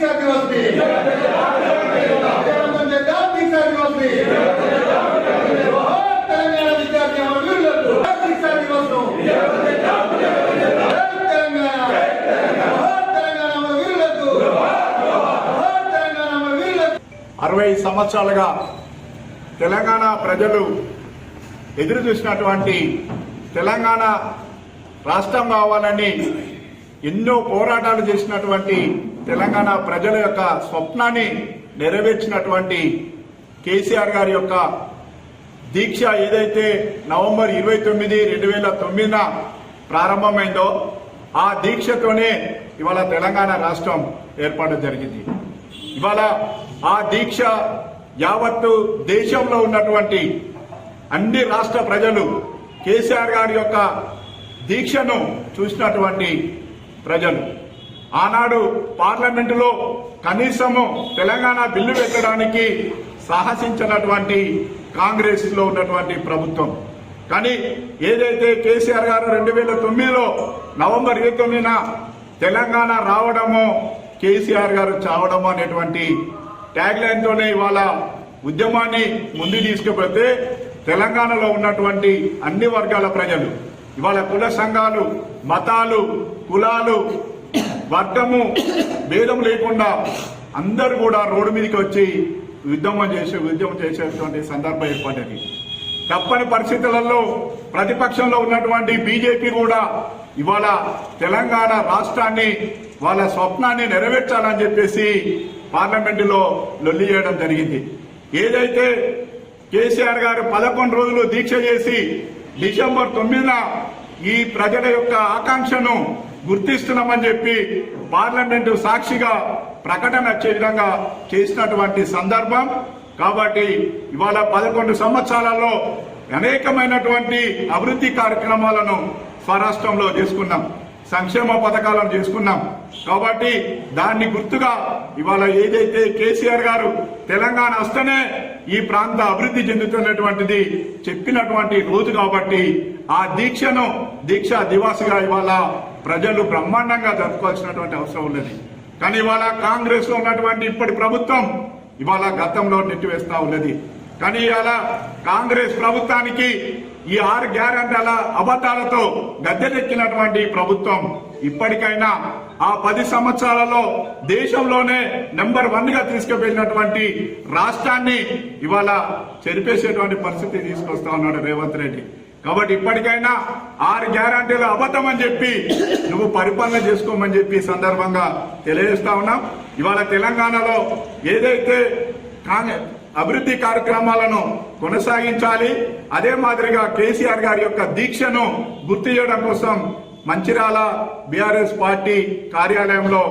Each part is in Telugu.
దీక్షా దివస్ దివస్ తెలంగాణ విద్యార్థి దివస్ను అరవై సంవత్సరాలుగా తెలంగాణ ప్రజలు ఎదురు చూసినటువంటి తెలంగాణ రాష్ట్రం కావాలని ఎన్నో పోరాటాలు చేసినటువంటి తెలంగాణ ప్రజల యొక్క స్వప్నాన్ని నెరవేర్చినటువంటి కేసీఆర్ గారి యొక్క దీక్ష ఏదైతే నవంబర్ ఇరవై తొమ్మిది రెండు వేల తొమ్మిదిన ప్రారంభమైందో ఆ దీక్షతోనే ఇవాళ తెలంగాణ రాష్ట్రం ఏర్పాటు జరిగింది. ఇవాళ ఆ దీక్ష యావత్తు దేశంలో ఉన్నటువంటి అన్ని రాష్ట్ర ప్రజలు కేసీఆర్ గారి యొక్క దీక్షను చూసినటువంటి ప్రజలు. ఆనాడు పార్లమెంటులో కనీసము తెలంగాణ బిల్లు పెట్టడానికి సాహసించినటువంటి కాంగ్రెస్లో ఉన్నటువంటి ప్రభుత్వం. కానీ ఏదైతే కేసీఆర్ గారు రెండు వేల తొమ్మిదిలో నవంబర్ ఇరవై తొమ్మిదిన తెలంగాణ రావడము కేసీఆర్ గారు చావడము అనేటువంటి ట్యాగ్ లైన్ తోనే ఇవాళ ఉద్యమాన్ని ముందు తీసుకుపోతే తెలంగాణలో ఉన్నటువంటి అన్ని వర్గాల ప్రజలు ఇవాళ కుల సంఘాలు మతాలు కులాలు వర్గము భేదం లేకుండా అందరు కూడా రోడ్డు మీదకి వచ్చి ఉద్యమం చేసే ఉద్యమం చేసేటువంటి సందర్భం ఏర్పడ్డది. తప్పని పరిస్థితులలో ప్రతిపక్షంలో ఉన్నటువంటి బీజేపీ కూడా ఇవాళ తెలంగాణ రాష్ట్రాన్ని వాళ్ళ స్వప్నాన్ని నెరవేర్చాలని చెప్పేసి పార్లమెంటులో లొల్లి చేయడం జరిగింది. ఏదైతే కేసీఆర్ గారు పదకొండు రోజులు దీక్ష చేసి డిసెంబర్ తొమ్మిదిన ఈ ప్రజల యొక్క ఆకాంక్షను గుర్తిస్తున్నామని చెప్పి పార్లమెంటు సాక్షిగా ప్రకటన వచ్చే విధంగా చేసినటువంటి సందర్భం. కాబట్టి ఇవాళ పదకొండు సంవత్సరాలలో అనేకమైనటువంటి అభివృద్ధి కార్యక్రమాలను స్వరాష్ట్రంలో చేసుకున్నాం. సంక్షేమ పథకాలను చేసుకున్నాం. కాబట్టి దాన్ని గుర్తుగా ఇవాళ ఏదైతే కేసీఆర్ గారు తెలంగాణ వస్తేనే ఈ ప్రాంత అభివృద్ధి చెందుతున్నటువంటిది చెప్పినటువంటి రోజు కాబట్టి ఆ దీక్షను దీక్ష దివాసుగా ఇవాళ ప్రజలు బ్రహ్మాండంగా జరుపుకోవాల్సినటువంటి అవసరం ఉన్నది. కానీ ఇవాళ కాంగ్రెస్లో ఉన్నటువంటి ఇప్పటి ప్రభుత్వం ఇవాళ గతంలో నెట్టివేస్తా ఉన్నది. కానీ ఇవాళ కాంగ్రెస్ ప్రభుత్వానికి ఈ ఆరు గ్యారంటీల అబద్ధాలతో గద్దెనెక్కినటువంటి ప్రభుత్వం ఇప్పటికైనా ఆ పది సంవత్సరాలలో దేశంలోనే నెంబర్ వన్గా తీసుకువెళ్ళినటువంటి రాష్ట్రాన్ని ఇవాళ చెరిపేసేటువంటి పరిస్థితి తీసుకొస్తా ఉన్నాడు రేవంత్ రెడ్డి. కాబట్టి ఇప్పటికైనా ఆరు గ్యారంటీలు అబద్ధం అని చెప్పి నువ్వు పరిపాలన చేసుకోమని చెప్పి సందర్భంగా తెలియజేస్తా ఉన్నాం. ఇవాళ తెలంగాణలో ఏదైతే కాంగ్రెస్ అభివృద్ధి కార్యక్రమాలను కొనసాగించాలి అదే మాదిరిగా కేసీఆర్ గారి యొక్క దీక్షను గుర్తు చేయడం కోసం మంచిర్యాల బీఆర్ఎస్ పార్టీ కార్యాలయంలో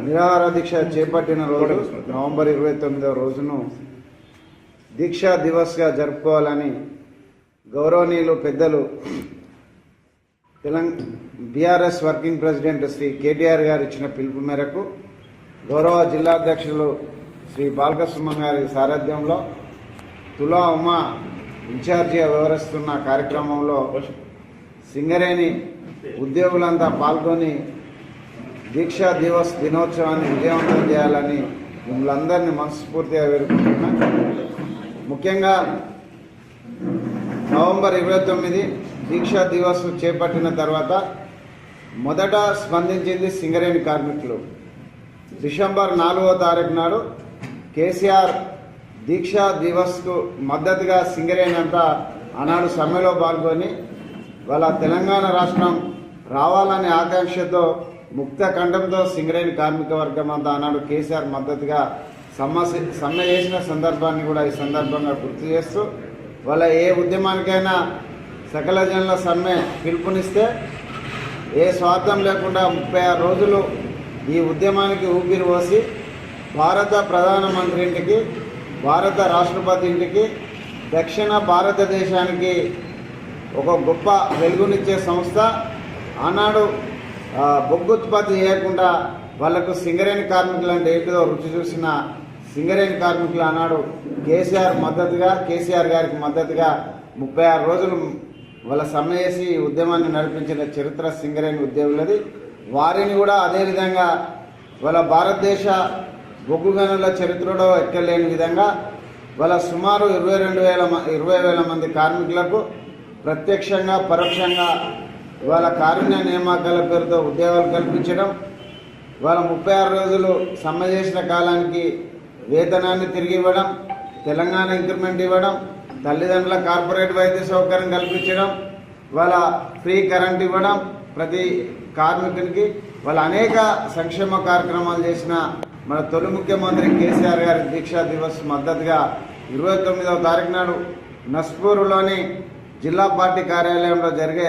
నిరాహార దీక్ష చేపట్టిన రోజు నవంబర్ ఇరవై తొమ్మిదవ రోజును దీక్షా దివస్గా జరుపుకోవాలని గౌరవనీయులు పెద్దలు తెలంగాణ బీఆర్ఎస్ వర్కింగ్ ప్రెసిడెంట్ శ్రీ కేటీఆర్ గారు ఇచ్చిన పిలుపు మేరకు గౌరవ జిల్లా అధ్యక్షులు శ్రీ బాలకృష్ణ గారి సారథ్యంలో తులా ఉమా ఇన్ఛార్జిగా వ్యవహరిస్తున్న కార్యక్రమంలో సింగరేణి ఉద్యోగులంతా పాల్గొని దీక్షా దివస్ దినోత్సవాన్ని విజయవంతం చేయాలని మిమ్మల్ని అందరినీ మనస్ఫూర్తిగా వేడుకుంటున్నా. ముఖ్యంగా నవంబర్ ఇరవై తొమ్మిది దీక్షా దివస్ చేపట్టిన తర్వాత మొదట స్పందించింది సింగరేణి కార్మికులు. డిసెంబర్ నాలుగో తారీఖు నాడు కేసీఆర్ దీక్షా దివస్కు మద్దతుగా సింగరేణి ఆనాడు సమ్మెలో పాల్గొని వాళ్ళ తెలంగాణ రాష్ట్రం రావాలనే ఆకాంక్షతో ముక్త కంఠంతో సింగరేణి కార్మిక వర్గం అంతా ఆనాడు కేసీఆర్ మద్దతుగా సమ్మె సమ్మె చేసిన సందర్భాన్ని కూడా ఈ సందర్భంగా గుర్తు చేస్తూ వాళ్ళ ఏ ఉద్యమానికైనా సకల జనుల సమ్మె పిలుపునిస్తే ఏ స్వార్థం లేకుండా ముప్పై ఆరు రోజులు ఈ ఉద్యమానికి ఊపిరి పోసి భారత ప్రధానమంత్రి ఇంటికి భారత రాష్ట్రపతి ఇంటికి దక్షిణ భారతదేశానికి ఒక గొప్ప వెలుగునిచ్చే సంస్థ. ఆనాడు బొగ్గుత్పత్తి బొగ్గు ఉత్పత్తి చేయకుండా వాళ్ళకు సింగరేణి కార్మికులు అంటే ఏంటిదో రుచి చూసిన సింగరేణి కార్మికులు ఆనాడు కేసీఆర్ మద్దతుగా కేసీఆర్ గారికి మద్దతుగా ముప్పై ఆరు రోజులు వాళ్ళ సమ్మె చేసి ఉద్యమాన్ని నడిపించిన చరిత్ర సింగరేణి ఉద్యోగులది. వారిని కూడా అదేవిధంగా వాళ్ళ భారతదేశ బొగ్గు గనుల చరిత్రలో ఎక్కలేని విధంగా వాళ్ళ సుమారు ఇరవై రెండు వేల ఇరవై వేల మంది కార్మికులకు ప్రత్యక్షంగా పరోక్షంగా వాళ్ళ కారుణ్య నియామకాల పేరుతో ఉద్యోగాలు కల్పించడం వాళ్ళ ముప్పై ఆరు రోజులు సమ్మె చేసిన కాలానికి వేతనాన్ని తిరిగి ఇవ్వడం తెలంగాణ ఇంక్రిమెంట్ ఇవ్వడం తల్లిదండ్రుల కార్పొరేట్ వైద్య సౌకర్యం కల్పించడం వాళ్ళ ఫ్రీ కరెంట్ ఇవ్వడం ప్రతి కార్మికునికి వాళ్ళ అనేక సంక్షేమ కార్యక్రమాలు చేసిన మన తొలి ముఖ్యమంత్రి కేసీఆర్ గారి దీక్షా దివస్ మద్దతుగా ఇరవై తొమ్మిదవ తారీఖు నాడు నస్పూర్లోని జిల్లా పార్టీ కార్యాలయంలో జరిగే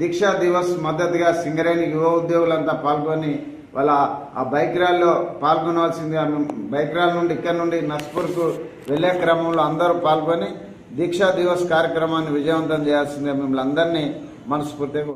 దీక్షా దివస్ మద్దతుగా సింగరేణి యువ ఉద్యోగులంతా పాల్గొని వాళ్ళ ఆ బైక్ ర్యాలీలో పాల్గొనవలసిందిగా బైక్ ర్యాలీ నుండి ఇక్కడ నుండి నస్పూర్కు వెళ్ళే క్రమంలో అందరూ పాల్గొని దీక్షా దివస్ కార్యక్రమాన్ని విజయవంతం చేయాల్సిందిగా మిమ్మల్ని అందరినీ మనస్ఫూర్తిగా